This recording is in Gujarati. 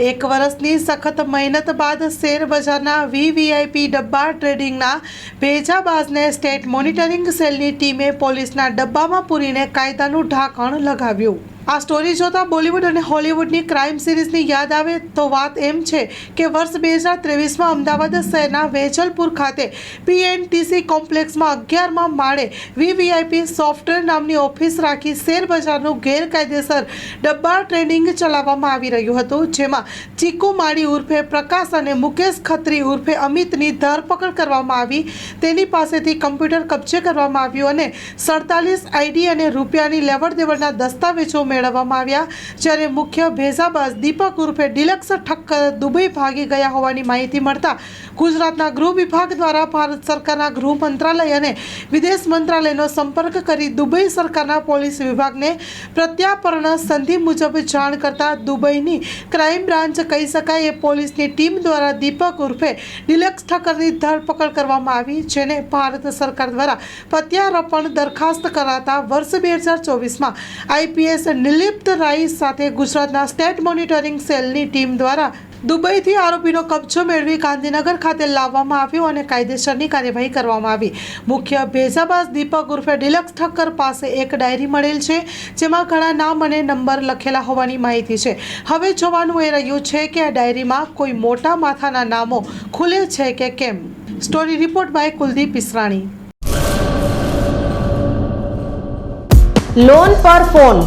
એક વર્ષની સખત મહેનત બાદ શેર બજારના વીવીઆઈપી ડબ્બા ટ્રેડિંગના ભેજાબાજને સ્ટેટ મોનિટરિંગ સેલની ટીમે પોલીસના ડબ્બામાં પૂરીને કાયદાનું ઢાંકણ લગાવ્યું. આ સ્ટોરી જોતાં બોલિવૂડ અને હોલિવૂડની ક્રાઇમ સિરીઝની યાદ આવે તો વાત એમ છે કે વર્ષ બે હજાર ત્રેવીસમાં અમદાવાદ શહેરના વેજલપુર ખાતે પીએનટીસી કોમ્પ્લેક્સમાં અગિયારમાં માળે વીવીઆઈપી સોફ્ટવેર નામની ઓફિસ રાખી શેરબજારનું ગેરકાયદેસર ડબ્બા ટ્રેડિંગ ચલાવવામાં આવી રહ્યું હતું, જેમાં ચીકુ માળી ઉર્ફે પ્રકાશ અને મુકેશ ખત્રી ઉર્ફે અમિતની ધરપકડ કરવામાં આવી. તેની પાસેથી કમ્પ્યુટર કબજે કરવામાં આવ્યું અને સડતાલીસ આઈડી અને રૂપિયાની લેવડ દેવડના દસ્તાવેજો મેળવવામાં આવ્યા, જ્યારે મુખ્ય ભેજાબાજ દીપક ઉર્ફે ડિલક્સ ઠક્કર દુબઈ ભાગી ગયા હોવાની માહિતી મળતા ગુજરાતના ગૃહ વિભાગ દ્વારા ભારત સરકારના ગૃહ મંત્રાલય અને વિદેશ મંત્રાલયનો સંપર્ક કરી દુબઈ સરકારના પોલીસ વિભાગને પ્રત્યાપર્ણ સંધિ મુજબ જાણ કરતા દુબઈની ક્રાઇમ બ્રાન્ચ કહી શકાય એ પોલીસની ટીમ દ્વારા દીપક ઉર્ફે ડિલક્સ ઠક્કરની ધરપકડ કરવામાં આવી, જેને ભારત સરકાર દ્વારા પ્રત્યારોપણ દરખાસ્ત કરાતા વર્ષ બે હજાર ચોવીસમાં આઈપીએસ નિલિપ્ત રાય સાથે ગુજરાતના સ્ટેટ મોનિટરિંગ સેલની ટીમ દ્વારા દુબઈથી આરોપીનો કબજો મેળવી ગાંધીનગર ખાતે લાવવામાં આવ્યો અને કાયદેસરની કાર્યવાહી કરવામાં આવી. મુખ્ય ભેજાબાજ દીપક ઉર્ફે ડિલક્સ ઠક્કર પાસે એક ડાયરી મળેલ છે, જેમાં ઘણા નામ અને નંબર લખેલા હોવાની માહિતી છે. હવે જોવાનું એ રહ્યું છે કે આ ડાયરીમાં કોઈ મોટા માથાના નામો ખુલે છે કે કેમ? Story report by Kuldeep Israni loan પર ફોન.